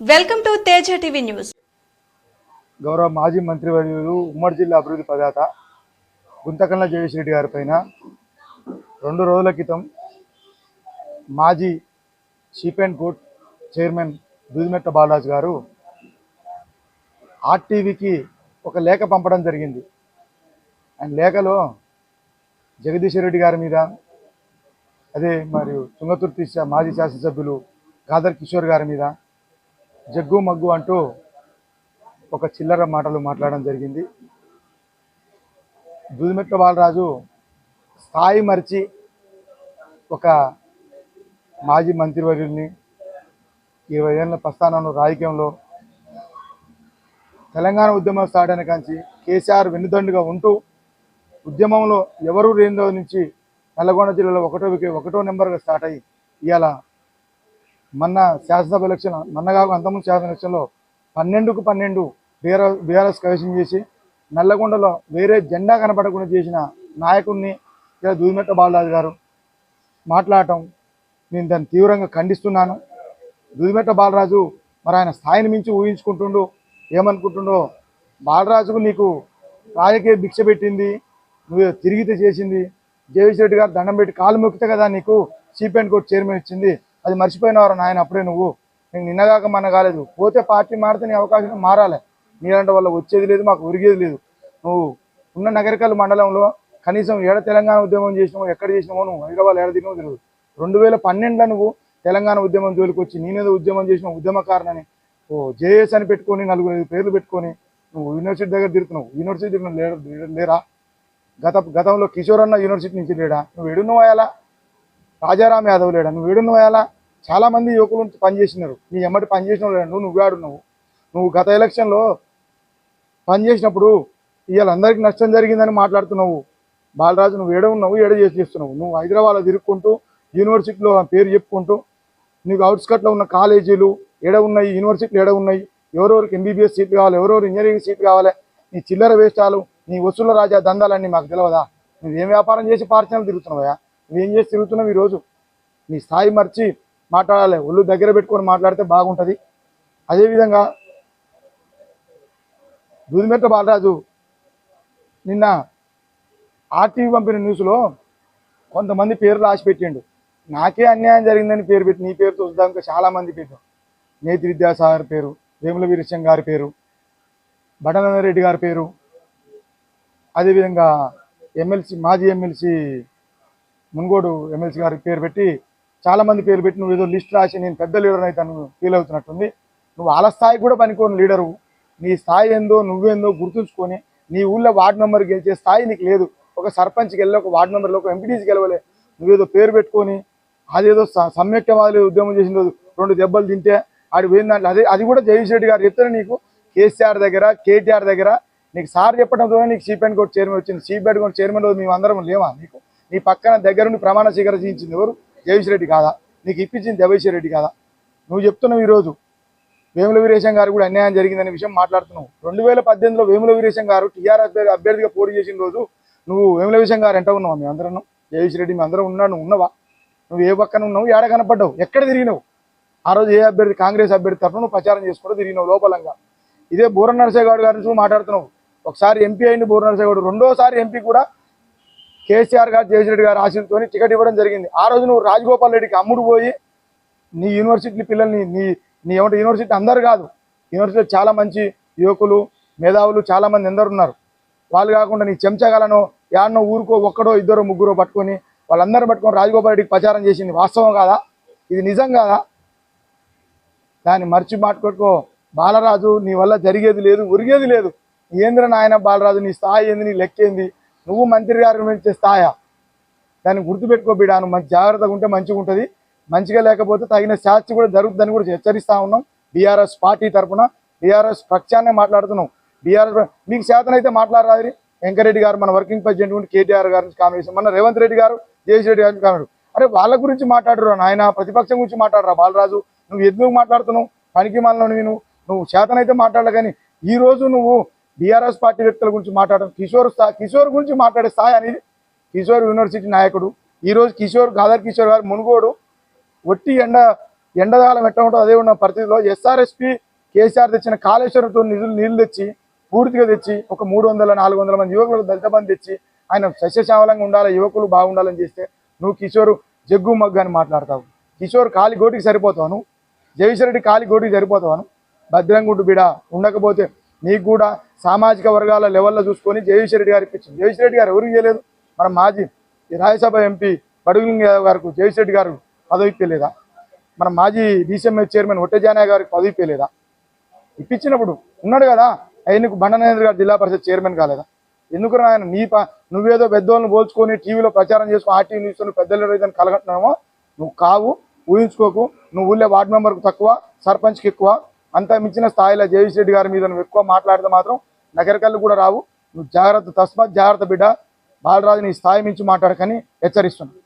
Welcome to Teja TV news. గౌరవ మాజీ మంత్రివర్యులు ఉమ్మడి జిల్లా అభివృద్ధి ప్రదాత గుంతకల్ల జగదీష్ రెడ్డి గారి పైన రెండు రోజుల క్రితం మాజీ sheep and goat chairman Dudimetta Balaraju garu ఆర్టీవీకి ఒక లేఖ పంపడం జరిగింది. ఆయన లేఖలో జగదీశ్వర రెడ్డి గారి మీద అదే మరియు తుంగతుర్తి మాజీ శాసనసభ్యులు గాదర్ కిషోర్ గారి మీద జగ్గు మగ్గు అంటూ ఒక చిల్లర మాటలు మాట్లాడడం జరిగింది. దూదిమెట్ల బాలరాజు స్థాయి మరిచి ఒక మాజీ మంత్రివర్యుల్ని ఇరవై ఏళ్ళ ప్రస్థానంలో రాజకీయంలో తెలంగాణ ఉద్యమం స్టార్ట్ అయిన కాంచి కేసీఆర్ వెన్నుదండుగా ఉంటూ ఉద్యమంలో ఎవరు రేందో నుంచి నల్గొండ జిల్లాలో ఒకటో ఒకటో నెంబర్గా స్టార్ట్ అయ్యి ఇవాళ మొన్న శాసనసభ ఎలక్షన్ మొన్నగా అంతకుముందు శాసన ఎలక్షన్లో పన్నెండుకు పన్నెండు బీఆర్ బీఆర్ఎస్ కైవసం చేసి నల్లగొండలో వేరే జెండా కనపడకుండా చేసిన నాయకుడిని ఇలా దూదిమెట్ట బాలరాజు గారు మాట్లాడటం నేను దాన్ని తీవ్రంగా ఖండిస్తున్నాను. దుదిమెట్ట బాలరాజు మరి ఆయన స్థాయిని మించి ఊహించుకుంటుండు ఏమనుకుంటుండో బాలరాజుకు నీకు రాజకీయ భిక్ష పెట్టింది నువ్వు తిరిగితే చేసింది. జగదీష్ రెడ్డి గారు దండం పెట్టి కాలు మొక్కితే కదా నీకు చీఫ్ కోర్టు కోర్ట్ చైర్మన్ ఇచ్చింది. అది మర్చిపోయినవారు నాయన? అప్పుడే నువ్వు. నేను నిన్నగాక మన కాలేదు. పోతే పార్టీ మారితే నీ అవకాశం మారాలి. నీలాంటి వల్ల వచ్చేది లేదు మాకు ఉరిగేది లేదు. నువ్వు ఉన్న నగరికల్ మండలంలో కనీసం ఏడ తెలంగాణ ఉద్యమం చేసినావు ఎక్కడ చేసినావో నువ్వు హైదరాబాద్ ఏడ తిన్నావో తెలియదు. రెండు వేల పన్నెండులో నువ్వు తెలంగాణ ఉద్యమం జోలికొచ్చి నేనేదో ఉద్యమం చేసిన ఉద్యమకారణని ఓ జేఎస్ అని పెట్టుకొని నలుగురు ఐదు పేర్లు పెట్టుకొని నువ్వు యూనివర్సిటీ దగ్గర తిరుగుతున్నావు. యూనివర్సిటీ తిరిగిన లేరా లేరా? గత గతంలో కిషోర్ అన్న యూనివర్సిటీ నుంచి లేడా? నువ్వు ఎడును రాజారాం యాదవ్ లేడా? నువ్వు ఎడును చాలామంది చాలా మంది యువకులు పనిచేసినారు నీ ఎమ్మటి పనిచేసిన వాళ్ళు. నువ్వు ఆడున్నావు. నువ్వు గత ఎలక్షన్లో పనిచేసినప్పుడు ఇవాళ అందరికీ నష్టం జరిగిందని మాట్లాడుతున్నావు. బాలరాజు నువ్వు ఏడ ఉన్నావు? ఏడ చేసి చేస్తున్నావు? నువ్వు హైదరాబాద్లో తిరుక్కుంటూ యూనివర్సిటీలో పేరు చెప్పుకుంటూ నీకు అవుట్స్కట్లో ఉన్న కాలేజీలు ఏడ ఉన్నాయి? యూనివర్సిటీలు ఏడ ఉన్నాయి? ఎవరెవరికి ఎంబీబీఎస్ సీట్లు కావాలి? ఎవరెవరు ఇంజనీరింగ్ సీట్లు కావాలి? నీ చిల్లర వేషాలు నీ వసూల రాజా దందాలన్నీ మాకు తెలియదా నువ్వేం వ్యాపారం చేసి పార్చనలు తిరుగుతున్నావా నువ్వేం చేసి తిరుగుతున్నావు ఈరోజు? నీ స్థాయి మర్చి మాట్లాడాలి. ఒళ్ళు దగ్గర పెట్టుకొని మాట్లాడితే బాగుంటుంది. అదేవిధంగా దూదిమెట్ట బాలరాజు నిన్న ఆర్టీవీ పంపిన న్యూస్లో కొంతమంది పేరు రాసి పెట్టిండు. నాకే అన్యాయం జరిగిందని పేరు పెట్టి నీ పేరుతో చూద్దాం చాలా మంది పెట్టాం నేతి విద్యాసాగర్ పేరు వేముల వీరసింగ్ గారి పేరు రెడ్డి గారి పేరు. అదేవిధంగా ఎమ్మెల్సీ మాజీ ఎమ్మెల్సీ మున్గోడు ఎమ్మెల్సీ గారి పేరు పెట్టి చాలా మంది పేరు పెట్టి నువ్వు ఏదో లిస్ట్ రాసి నేను పెద్ద లీడర్ అయితే నువ్వు ఫీల్ అవుతున్నట్టుంది. నువ్వు వాళ్ళ స్థాయి కూడా పనికోని లీడరు నీ స్థాయి ఏందో నువ్వేందో గుర్తుంచుకొని నీ ఊళ్ళో వార్డు నెంబర్ గెలిచే స్థాయి నీకు లేదు. ఒక సర్పంచ్కి వెళ్ళి ఒక వార్డు నెంబర్లో ఒక ఎంపీటీసీ గెలవలే నువ్వేదో పేరు పెట్టుకొని అదేదో స- ఉద్యమం చేసిన రోజు రెండు దెబ్బలు తింటే ఆడి పోయిన దాంట్లో అదే అది కూడా జగదీష్ రెడ్డి గారు చెప్తాను నీకు. కేసీఆర్ దగ్గర కేటీఆర్ దగ్గర నీకు సార్ చెప్పడంతోనే నీకు చీఫ్ కోర్టు చైర్మన్ వచ్చింది. చీఫ్ కోర్టు చైర్మన్ రోజు మేము అందరం లేవా నీకు? నీ పక్కన దగ్గరుండి ప్రమాణ స్వీకరించింది ఎవరు? జగదీష్ రెడ్డి కాదా? నీకు ఇప్పించింది దేవేశ్వర రెడ్డి కాదా? నువ్వు చెప్తున్నావు ఈరోజు వేముల వీరేశం గారు కూడా అన్యాయం జరిగిందనే విషయం మాట్లాడుతున్నావు. రెండు వేల పద్దెనిమిదిలో వేముల వీరేశం గారు టీఆర్ఎస్ అభ్యర్థిగా పోటీ చేసిన రోజు నువ్వు వేముల వీరేశం గారు ఎంట ఉన్నావు? మీ అందరం జగదీష్ రెడ్డి మీ అందరం ఉన్నాడు నువ్వు ఉన్నవా? నువ్వు ఏ పక్కన ఉన్నావు? ఏడ కనపడ్డావు? ఎక్కడ తిరిగినావు? ఆ రోజు ఏ అభ్యర్థి కాంగ్రెస్ అభ్యర్థి తరఫున నువ్వు ప్రచారం చేసుకుంటూ తిరిగినావు లోపలంగా. ఇదే బూర నరసేగౌడ్ గారి నుంచి మాట్లాడుతున్నావు. ఒకసారి ఎంపీ అయింది బూర నరసేగౌడ్ రెండోసారి ఎంపీ కూడా కేసీఆర్ గారు జగదీష్ గారు ఆశలతో టికెట్ ఇవ్వడం జరిగింది. ఆ రోజు నువ్వు రాజగోపాల్ రెడ్డికి అమ్ముడు పోయి నీ యూనివర్సిటీ పిల్లల్ని నీ నీ ఏమంటే యూనివర్సిటీ అందరు కాదు. యూనివర్సిటీలో చాలా మంచి యువకులు మేధావులు చాలా మంది ఎందరు ఉన్నారు. వాళ్ళు కాకుండా నీ చెంచగలను యాడనో ఊరుకో ఒక్కడో ఇద్దరో ముగ్గురో పట్టుకొని వాళ్ళందరూ పట్టుకొని రాజగోపాల్ రెడ్డికి ప్రచారం చేసింది. వాస్తవం కాదా? ఇది నిజం కాదా? దాన్ని మర్చి మాట్లాడుకో. బాలరాజు నీ వల్ల జరిగేది లేదు ఉరిగేది లేదు. ఏంద్ర నాయన బాలరాజు? నీ స్థాయి ఏంది? నీ లెక్కేంది నువ్వు మంత్రి గారి నుంచి స్థాయా. దాన్ని గుర్తుపెట్టుకో బిడ్డ నువ్వు మంచి జాగ్రత్తగా ఉంటే మంచిగా ఉంటుంది. మంచిగా లేకపోతే తగిన శాస్తి కూడా జరుగుతుందని కూడా హెచ్చరిస్తా ఉన్నాం. బీఆర్ఎస్ పార్టీ తరఫున బీఆర్ఎస్ పక్షాన్నే మాట్లాడుతున్నాం. బీఆర్ఎస్ మీకు శాతనైతే మాట్లాడరాదు వెంకరెడ్డి గారు మన వర్కింగ్ ప్రెసిడెంట్ ఉండి కేటీఆర్ గారి నుంచి కామెంట్ మన రేవంత్ రెడ్డి గారు జయేష్ రెడ్డి గారి కామెంట్ అరే వాళ్ళ గురించి మాట్లాడరు నాయన ప్రతిపక్షం గురించి మాట్లాడరా బాలరాజు. నువ్వు ఎందుకు మాట్లాడుతున్నావు? పనికి మనలో నువ్వు. నువ్వు అయితే మాట్లాడలే కానీ ఈ రోజు నువ్వు బీఆర్ఎస్ పార్టీ వ్యక్తుల గురించి మాట్లాడడం కిషోర్ కిషోర్ గురించి మాట్లాడే స్థాయి అనేది కిషోర్ యూనివర్సిటీ నాయకుడు. ఈరోజు కిషోర్ గాదర్ కిషోర్ గారు మునుగోడు. ఒట్టి ఎండ ఎండదాలం ఎట్లా ఉంటుందో అదే ఉన్న పరిస్థితిలో ఎస్ఆర్ఎస్పి కేసీఆర్ తెచ్చిన కాళేశ్వరంతో నిధులు నీళ్ళు తెచ్చి పూర్తిగా తెచ్చి ఒక మూడు వందల నాలుగు వందల మంది యువకులకు దళిత బంధు తెచ్చి ఆయన సస్యశ్యామలంగా ఉండాలి యువకులు బాగుండాలని చేస్తే నువ్వు కిషోర్ జగ్గు మగ్గు అని మాట్లాడతావు. కిషోర్ కాలి గోటికి సరిపోతాను జగదీశ్వరరెడ్డి కాలి గోటికి సరిపోతావు భద్రంగుడ్డు బిడ ఉండకపోతే నీకు కూడా సామాజిక వర్గాల లెవెల్లో చూసుకొని జగదీశ్వరరెడ్డి గారు ఇప్పించింది. జగదీశ్వరరెడ్డి గారు ఎవరికి చేయలేదు మన మాజీ ఈ రాజ్యసభ ఎంపీ బడుగులింగ గారికి గారికి రెడ్డి గారు పదవి ఇప్పలేదా మన మాజీ డీసీఎంఏ చైర్మన్ ఒట్టజానయ్య గారికి పదవి ఇప్పలేదా ఇప్పించినప్పుడు ఉన్నాడు కదా ఆయనకు బండనేంద్ర గారు జిల్లా పరిషత్ చైర్మన్ కాలేదా? ఎందుకు ఆయన నీ నువ్వేదో పెద్దోళ్ళని పోల్చుకొని టీవీలో ప్రచారం చేసుకుని ఆర్టీవీ న్యూస్లో పెద్దలు ఏదైనా కలగట్టున్నామో నువ్వు కావు ఊహించుకోకు నువ్వు ఊళ్ళో వార్డు మెంబర్కు తక్కువ సర్పంచ్కి ఎక్కువ అంత మించిన స్థాయిలో జగదీష్ రెడ్డి గారి మీద నువ్వు ఎక్కువ మాట్లాడితే మాత్రం నగరికల్లు కూడా రావు. నువ్వు జాగ్రత్త తస్మాత్ జాగ్రత్త బిడ్డ. బాలరాజు నీ స్థాయి మించి మాట్లాడకని హెచ్చరిస్తున్నాను.